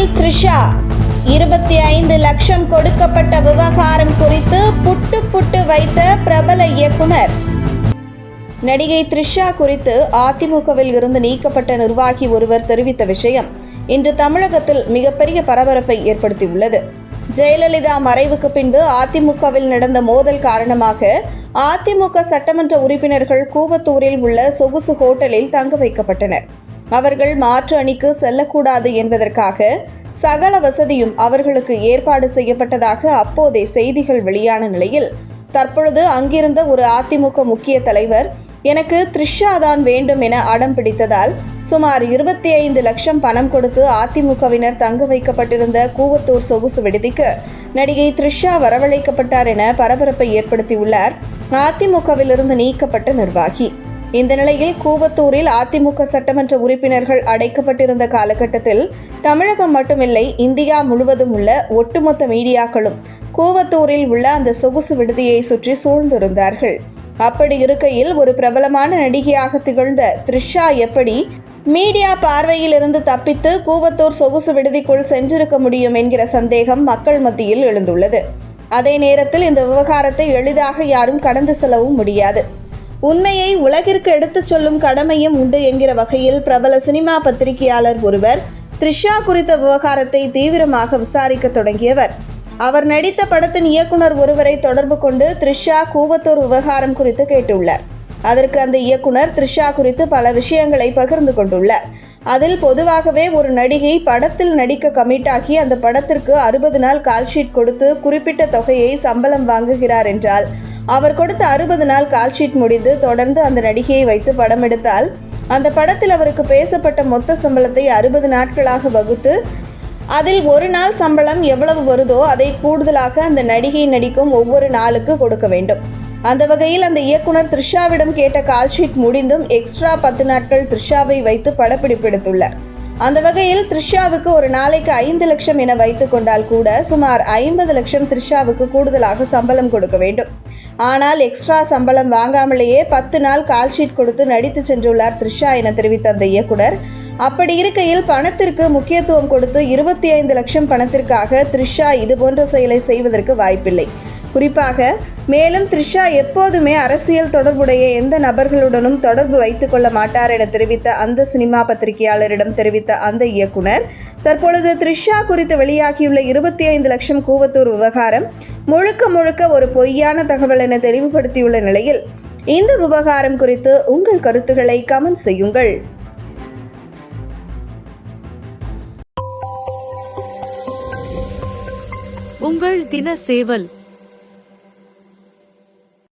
வழக்கில் த்ரிஷா. இருபத்தி ஐந்து லட்சம் கொடுக்கப்பட்ட விவகாரம் குறித்து புட்டு புட்டு வைத்த பிரபல இயக்குனர். நடிகை த்ரிஷா குறித்து அதிமுகவில் இருந்து நீக்கப்பட்ட நிர்வாகி ஒருவர் தெரிவித்த விஷயம் இன்று தமிழகத்தில் மிகப்பெரிய பரபரப்பை ஏற்படுத்தியுள்ளது. ஜெயலலிதா மறைவுக்கு பின்பு அதிமுகவில் நடந்த மோதல் காரணமாக அதிமுக சட்டமன்ற உறுப்பினர்கள் கூவத்தூரில் உள்ள சொகுசு ஹோட்டலில் தங்க வைக்கப்பட்டனர். அவர்கள் மாற்று அணிக்கு செல்லக்கூடாது என்பதற்காக சகல வசதியும் அவர்களுக்கு ஏற்பாடு செய்யப்பட்டதாக அப்போதே செய்திகள் வெளியான நிலையில் தற்பொழுது அங்கிருந்த ஒரு அதிமுக முக்கிய தலைவர் எனக்கு த்ரிஷா தான் வேண்டும் என அடம் பிடித்ததால் சுமார் இருபத்தி ஐந்து லட்சம் பணம் கொடுத்து அதிமுகவினர் தங்க வைக்கப்பட்டிருந்த கூவத்தூர் சொகுசு விடுதிக்கு நடிகை த்ரிஷா வரவழைக்கப்பட்டார் என பரபரப்பை ஏற்படுத்தியுள்ளார். அதிமுகவிலிருந்து நீக்கப்பட்ட நிர்வாகி. இந்த நிலையில் கூவத்தூரில் அதிமுக சட்டமன்ற உறுப்பினர்கள் அடைக்கப்பட்டிருந்த காலகட்டத்தில் தமிழகம் மட்டுமில்லை இந்தியா முழுவதும் உள்ள ஒட்டுமொத்த மீடியாக்களும் கூவத்தூரில் உள்ள அந்த சொகுசு விடுதியை சுற்றி சூழ்ந்திருந்தார்கள். அப்படி இருக்கையில் ஒரு பிரபலமான நடிகையாக திகழ்ந்த த்ரிஷா எப்படி மீடியா பார்வையில் இருந்து தப்பித்து கூவத்தூர் சொகுசு விடுதிக்குள் சென்றிருக்க முடியும் என்கிற சந்தேகம் மக்கள் மத்தியில் எழுந்துள்ளது. அதே நேரத்தில் இந்த விவகாரத்தை எளிதாக யாரும் கடந்து செல்லவும் முடியாது. உண்மையை உலகிற்கு எடுத்துச் சொல்லும் கடமையும் உண்டு என்கிற வகையில் பிரபல சினிமா பத்திரிகையாளர் ஒருவர் த்ரிஷா குறித்த விவகாரத்தை தீவிரமாக விசாரிக்க தொடங்கியவர். அவர் நடித்த படத்தின் இயக்குனர் ஒருவரை தொடர்பு கொண்டு த்ரிஷா கூவத்தூர் விவகாரம் குறித்து கேட்டுள்ளார். அதற்கு அந்த இயக்குனர் த்ரிஷா குறித்து பல விஷயங்களை பகிர்ந்து கொண்டுள்ளார். அதில் பொதுவாகவே ஒரு நடிகை படத்தில் நடிக்க கமிட்டாகி அந்த படத்திற்கு அறுபது நாள் கால்ஷீட் கொடுத்து குறிப்பிட்ட தொகையை சம்பளம் வாங்குகிறார் என்றால் அவர் கொடுத்த அறுபது நாள் கால்ஷீட் முடிந்து தொடர்ந்து அந்த நடிகையை வைத்து படம் எடுத்தால் அந்த படத்தில் அவருக்கு பேசப்பட்ட மொத்த சம்பளத்தை அறுபது நாட்களாக வகுத்து அதில் ஒரு நாள் சம்பளம் எவ்வளவு வருதோ அதை கூடுதலாக அந்த நடிகை நடிக்கும் ஒவ்வொரு நாளுக்கு கொடுக்க வேண்டும். அந்த வகையில் அந்த இயக்குனர் த்ரிஷாவிடம் கேட்ட கால்ஷீட் முடிந்தும் எக்ஸ்ட்ரா பத்து நாட்கள் த்ரிஷாவை வைத்து படப்பிடிப்பு எடுத்துள்ளார் அந்த வகையில் த்ரிஷாவுக்கு ஒரு நாளைக்கு ஐந்து லட்சம் என வைத்துக் கொண்டால் கூட சுமார் ஐம்பது லட்சம் த்ரிஷாவுக்கு கூடுதலாக சம்பளம் கொடுக்க வேண்டும். ஆனால் எக்ஸ்ட்ரா சம்பளம் வாங்காமலேயே பத்து நாள் கால்ஷீட் கொடுத்து நடித்து சென்றுள்ளார் த்ரிஷா என தெரிவித்த அந்த இயக்குனர். அப்படி இருக்கையில் பணத்திற்கு முக்கியத்துவம் கொடுத்து இருபத்தி ஐந்து லட்சம் பணத்திற்காக த்ரிஷா இதுபோன்ற செயலை செய்வதற்கு வாய்ப்பில்லை. குறிப்பாக மேலும் த்ரிஷா எப்போதுமே அரசியல் தொடர்புடைய எந்த நபர்களுடனும் தொடர்பு வைத்துக் கொள்ள மாட்டார் என தெரிவித்த அந்த சினிமா பத்திரிகையாளரிடம் தெரிவித்த அந்த இயக்குனர் தற்பொழுது த்ரிஷா குறித்து வெளியாகியுள்ள இருபத்தி ஐந்து லட்சம் கூவத்தூர் விவகாரம் முழுக்க முழுக்க ஒரு பொய்யான தகவல் என தெளிவுபடுத்தியுள்ள நிலையில் இந்த விவகாரம் குறித்து உங்கள் கருத்துக்களை கமெண்ட் செய்யுங்கள். உங்கள் தின சேவல்